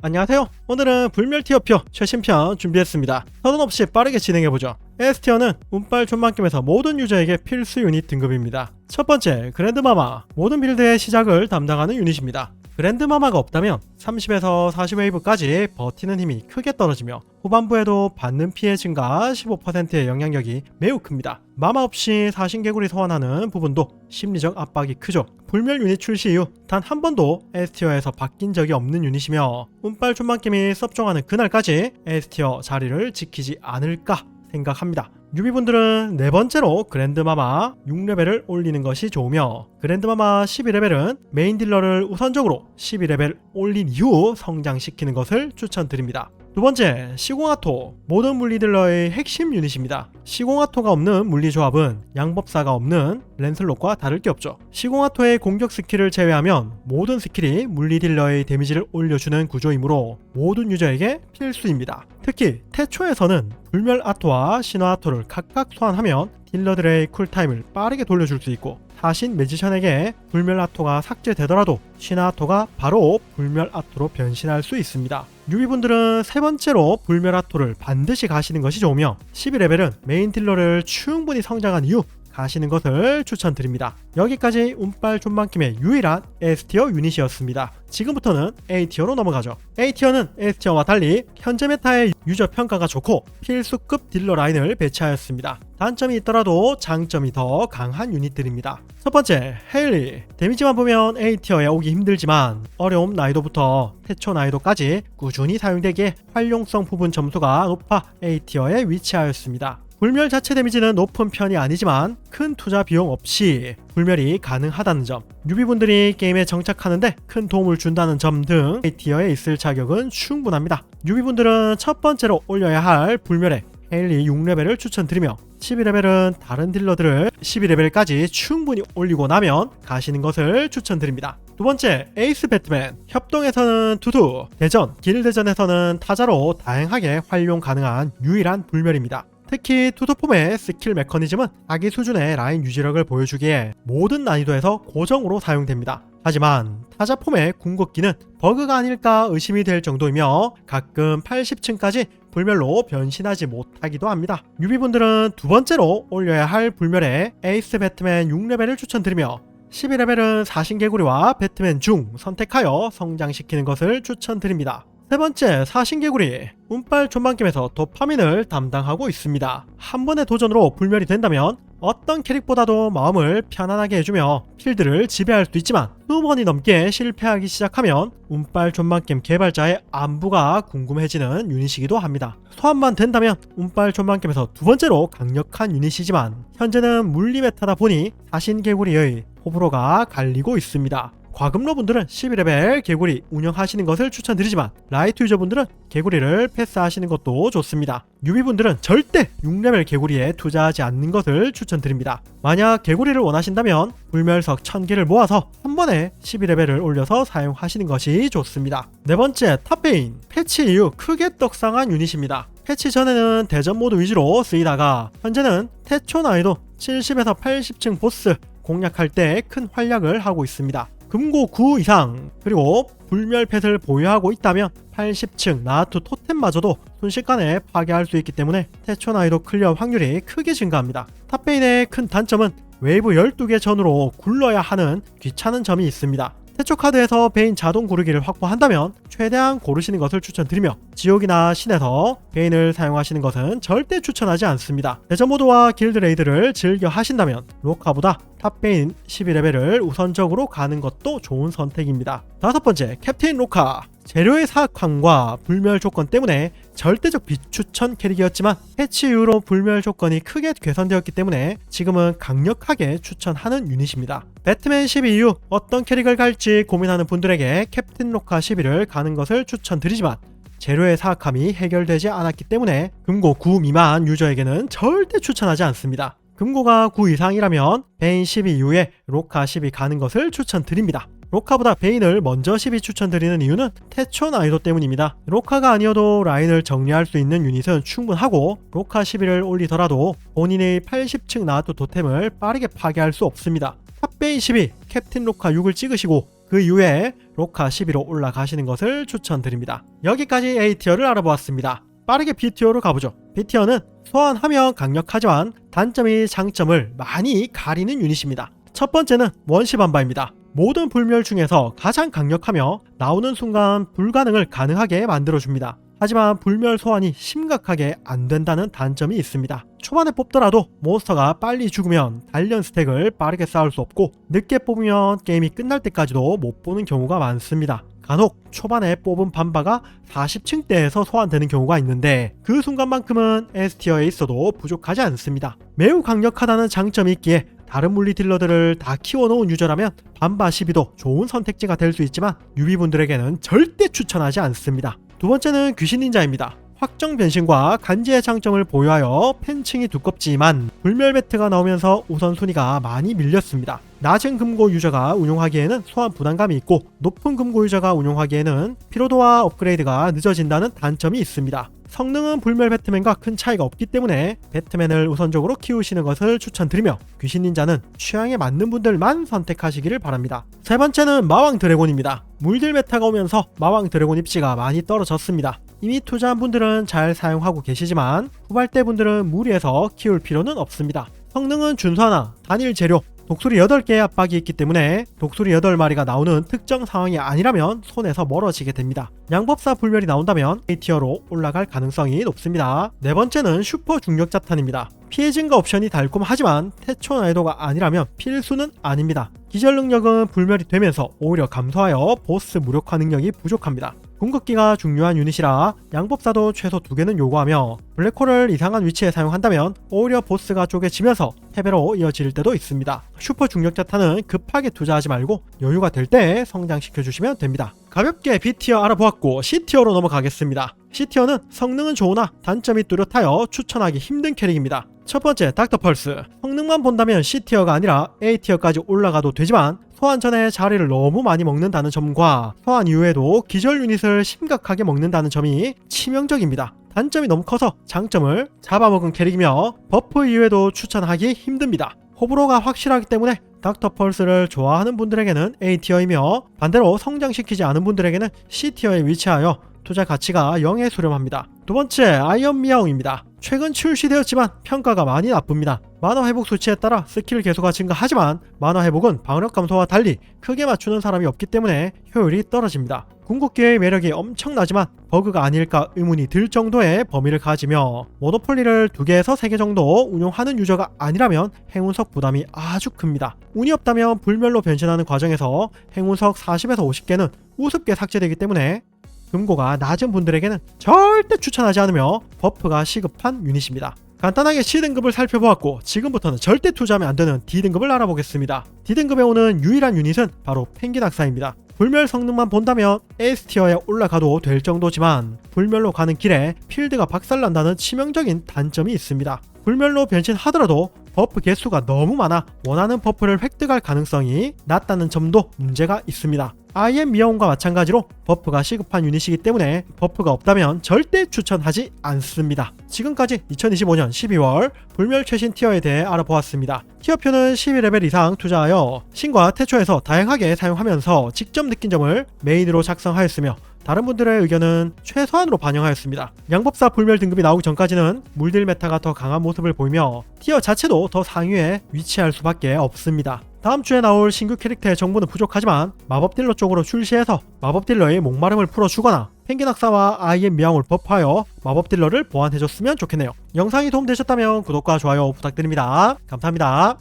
안녕하세요. 오늘은 불멸티어표 최신편 준비했습니다. 서둔 없이 빠르게 진행해보죠. S티어는 운빨 존만겜에서 모든 유저에게 필수 유닛 등급입니다. 첫 번째, 그랜드마마. 모든 빌드의 시작을 담당하는 유닛입니다. 그랜드마마가 없다면 30에서 40웨이브까지 버티는 힘이 크게 떨어지며 후반부에도 받는 피해 증가 15%의 영향력이 매우 큽니다. 마마 없이 사신개구리 소환하는 부분도 심리적 압박이 크죠. 불멸 유닛 출시 이후 단 한 번도 S티어에서 바뀐 적이 없는 유닛이며 운빨 존만겜이 섭종하는 그날까지 S티어 자리를 지키지 않을까 생각합니다. 뉴비분들은 네 번째로 그랜드마마 6레벨을 올리는 것이 좋으며 그랜드마마 12레벨은 메인 딜러를 우선적으로 12레벨 올린 이후 성장시키는 것을 추천드립니다. 두 번째, 시공아토. 모든 물리딜러의 핵심 유닛입니다. 시공아토가 없는 물리조합은 양법사가 없는 랜슬롯과 다를 게 없죠. 시공아토의 공격 스킬을 제외하면 모든 스킬이 물리딜러의 데미지를 올려주는 구조이므로 모든 유저에게 필수입니다. 특히 태초에서는 불멸 아토와 신화 아토를 각각 소환하면 딜러들의 쿨타임을 빠르게 돌려줄 수 있고 사신 매지션에게 불멸 아토가 삭제되더라도 신화 아토가 바로 불멸 아토로 변신할 수 있습니다. 뉴비분들은 세 번째로 불멸 아토를 반드시 가시는 것이 좋으며 12레벨은 메인 딜러를 충분히 성장한 이후 가시는 것을 추천드립니다. 여기까지 운빨 존만킴의 유일한 S티어 유닛이었습니다. 지금부터는 A티어로 넘어가죠. A티어는 S티어와 달리 현재 메타의 유저 평가가 좋고 필수급 딜러 라인을 배치하였습니다. 단점이 있더라도 장점이 더 강한 유닛들입니다. 첫 번째, 헤일리. 데미지만 보면 A티어에 오기 힘들지만 어려움 난이도부터 태초 난이도까지 꾸준히 사용되기에 활용성 부분 점수가 높아 A티어에 위치하였습니다. 불멸 자체 데미지는 높은 편이 아니지만 큰 투자 비용 없이 불멸이 가능하다는 점, 뉴비분들이 게임에 정착하는데 큰 도움을 준다는 점 등 A티어에 있을 자격은 충분합니다. 뉴비분들은 첫 번째로 올려야 할 불멸의 헬리 6레벨을 추천드리며 12레벨은 다른 딜러들을 12레벨까지 충분히 올리고 나면 가시는 것을 추천드립니다. 두 번째, 에이스 배트맨. 협동에서는 두두, 대전, 길대전에서는 타자로 다양하게 활용 가능한 유일한 불멸입니다. 특히 투도폼의 스킬 메커니즘은 아기 수준의 라인 유지력을 보여주기에 모든 난이도에서 고정으로 사용됩니다. 하지만 타자폼의 궁극기는 버그가 아닐까 의심이 될 정도이며 가끔 80층까지 불멸로 변신하지 못하기도 합니다. 유비분들은 두 번째로 올려야 할 불멸의 에이스 배트맨 6레벨을 추천드리며 12레벨은 사신개구리와 배트맨 중 선택하여 성장시키는 것을 추천드립니다. 세 번째, 사신개구리. 운빨 존만겜에서 도파민을 담당하고 있습니다. 한 번의 도전으로 불멸이 된다면 어떤 캐릭보다도 마음을 편안하게 해주며 필드를 지배할 수도 있지만 두 번이 넘게 실패하기 시작하면 운빨 존만겜 개발자의 안부가 궁금해지는 유닛이기도 합니다. 소환만 된다면 운빨 존만겜에서 두 번째로 강력한 유닛이지만 현재는 물리 메타다 보니 사신개구리의 호불호가 갈리고 있습니다. 과금러분들은 11레벨 개구리 운영하시는 것을 추천드리지만 라이트 유저분들은 개구리를 패스하시는 것도 좋습니다. 유비분들은 절대 6레벨 개구리에 투자하지 않는 것을 추천드립니다. 만약 개구리를 원하신다면 불멸석 1000개를 모아서 한 번에 12레벨을 올려서 사용하시는 것이 좋습니다. 네 번째 탑페인 패치 이후 크게 떡상한 유닛입니다. 패치 전에는 대전 모드 위주로 쓰이다가 현재는 태초 난이도 70에서 80층 보스 공략할 때 큰 활약을 하고 있습니다. 금고 9 이상 그리고 불멸펫을 보유하고 있다면 80층 나투 토템마저도 순식간에 파괴할 수 있기 때문에 태초 난이도 클리어 확률이 크게 증가합니다. 탑베인의 큰 단점은 웨이브 12개 전으로 굴러야 하는 귀찮은 점이 있습니다. 태초 카드에서 베인 자동 고르기를 확보한다면 최대한 고르시는 것을 추천드리며 지옥이나 신에서 베인을 사용하시는 것은 절대 추천하지 않습니다. 대전 모드와 길드 레이드를 즐겨 하신다면 로카보다 탑베인 12레벨을 우선적으로 가는 것도 좋은 선택입니다. 다섯 번째 캡틴 로카 재료의 사악함과 불멸 조건 때문에 절대적 비추천 캐릭이었지만 패치 이후로 불멸 조건이 크게 개선되었기 때문에 지금은 강력하게 추천하는 유닛입니다. 배트맨 12 이후 어떤 캐릭을 갈지 고민하는 분들에게 캡틴 로카 12를 가는 것을 추천드리지만 재료의 사악함이 해결되지 않았기 때문에 금고 9 미만 유저에게는 절대 추천하지 않습니다. 금고가 9 이상이라면 베인 12 이후에 로카 12 가는 것을 추천드립니다. 로카보다 베인을 먼저 12 추천드리는 이유는 태초 난이도 때문입니다. 로카가 아니어도 라인을 정리할 수 있는 유닛은 충분하고 로카 11을 올리더라도 본인의 80층 나와도 도템을 빠르게 파괴할 수 없습니다. 탑베인 12, 캡틴 로카 6을 찍으시고 그 이후에 로카 12로 올라가시는 것을 추천드립니다. 여기까지 A티어를 알아보았습니다. 빠르게 B티어로 가보죠. B티어는 소환하면 강력하지만 단점이 장점을 많이 가리는 유닛입니다. 첫 번째는 원시 반바입니다. 모든 불멸 중에서 가장 강력하며 나오는 순간 불가능을 가능하게 만들어줍니다. 하지만 불멸 소환이 심각하게 안 된다는 단점이 있습니다. 초반에 뽑더라도 몬스터가 빨리 죽으면 단련 스택을 빠르게 쌓을 수 없고 늦게 뽑으면 게임이 끝날 때까지도 못 보는 경우가 많습니다. 간혹 초반에 뽑은 반바가 40층대에서 소환되는 경우가 있는데 그 순간만큼은 S티어에 있어도 부족하지 않습니다. 매우 강력하다는 장점이 있기에 다른 물리 딜러들을 다 키워놓은 유저라면 반바 12도 좋은 선택지가 될 수 있지만 유비분들에게는 절대 추천하지 않습니다. 두 번째는 귀신 닌자입니다. 확정 변신과 간지의 장점을 보유하여 팬층이 두껍지만 불멸 배트가 나오면서 우선순위가 많이 밀렸습니다. 낮은 금고 유저가 운용하기에는 소환 부담감이 있고 높은 금고 유저가 운용하기에는 피로도와 업그레이드가 늦어진다는 단점이 있습니다. 성능은 불멸 배트맨과 큰 차이가 없기 때문에 배트맨을 우선적으로 키우시는 것을 추천드리며 귀신 닌자는 취향에 맞는 분들만 선택하시기를 바랍니다. 세 번째는 마왕 드래곤입니다. 물들 메타가 오면서 마왕 드래곤 입지가 많이 떨어졌습니다. 이미 투자한 분들은 잘 사용하고 계시지만 후발대 분들은 무리해서 키울 필요는 없습니다. 성능은 준수하나 단일 재료 독수리 8개의 압박이 있기 때문에 독수리 8마리가 나오는 특정 상황이 아니라면 손에서 멀어지게 됩니다. 양법사 불멸이 나온다면 A티어로 올라갈 가능성이 높습니다. 네 번째는 슈퍼 중력 자탄입니다. 피해 증가 옵션이 달콤하지만 태초 난이도가 아니라면 필수는 아닙니다. 기절 능력은 불멸이 되면서 오히려 감소하여 보스 무력화 능력이 부족합니다. 궁극기가 중요한 유닛이라 양법사도 최소 두 개는 요구하며 블랙홀을 이상한 위치에 사용한다면 오히려 보스가 쪼개지면서 패배로 이어질 때도 있습니다. 슈퍼 중력자탄은 급하게 투자하지 말고 여유가 될 때 성장시켜 주시면 됩니다. 가볍게 B티어 알아보았고 C티어로 넘어가겠습니다. C티어는 성능은 좋으나 단점이 뚜렷하여 추천하기 힘든 캐릭입니다. 첫 번째 닥터 펄스 성능만 본다면 C티어가 아니라 A티어까지 올라가도 되지만 소환 전에 자리를 너무 많이 먹는다는 점과 소환 이후에도 기절 유닛을 심각하게 먹는다는 점이 치명적입니다. 단점이 너무 커서 장점을 잡아먹은 캐릭이며 버프 이후에도 추천하기 힘듭니다. 호불호가 확실하기 때문에 닥터 펄스를 좋아하는 분들에게는 A티어이며 반대로 성장시키지 않은 분들에게는 C티어에 위치하여 투자 가치가 0에 수렴합니다. 두 번째 아이언 미아옹입니다. 최근 출시되었지만 평가가 많이 나쁩니다. 만화 회복 수치에 따라 스킬 개수가 증가하지만 만화 회복은 방어력 감소와 달리 크게 맞추는 사람이 없기 때문에 효율이 떨어집니다. 궁극기의 매력이 엄청나지만 버그가 아닐까 의문이 들 정도의 범위를 가지며 모노폴리를 2개에서 3개 정도 운용하는 유저가 아니라면 행운석 부담이 아주 큽니다. 운이 없다면 불멸로 변신하는 과정에서 행운석 40에서 50개는 우습게 삭제되기 때문에 금고가 낮은 분들에게는 절대 추천하지 않으며 버프가 시급한 유닛입니다. 간단하게 C등급을 살펴보았고 지금부터는 절대 투자하면 안 되는 D등급을 알아보겠습니다. D등급에 오는 유일한 유닛은 바로 펭귄 악사입니다. 불멸 성능만 본다면 S티어에 올라가도 될 정도지만 불멸로 가는 길에 필드가 박살난다는 치명적인 단점이 있습니다. 불멸로 변신하더라도 버프 개수가 너무 많아 원하는 버프를 획득할 가능성이 낮다는 점도 문제가 있습니다. IM 미아온과 마찬가지로 버프가 시급한 유닛이기 때문에 버프가 없다면 절대 추천하지 않습니다. 지금까지 2025년 12월 불멸 최신 티어에 대해 알아보았습니다. 티어표는 12레벨 이상 투자하여 신과 태초에서 다양하게 사용하면서 직접 느낀 점을 메인으로 작성하였으며 다른 분들의 의견은 최소한으로 반영하였습니다. 양법사 불멸 등급이 나오기 전까지는 물딜 메타가 더 강한 모습을 보이며 티어 자체도 더 상위에 위치할 수밖에 없습니다. 다음 주에 나올 신규 캐릭터의 정보는 부족하지만 마법 딜러 쪽으로 출시해서 마법 딜러의 목마름을 풀어주거나 펭귄 학사와 아이엠 미양을 버프하여 마법 딜러를 보완해줬으면 좋겠네요. 영상이 도움되셨다면 구독과 좋아요 부탁드립니다. 감사합니다.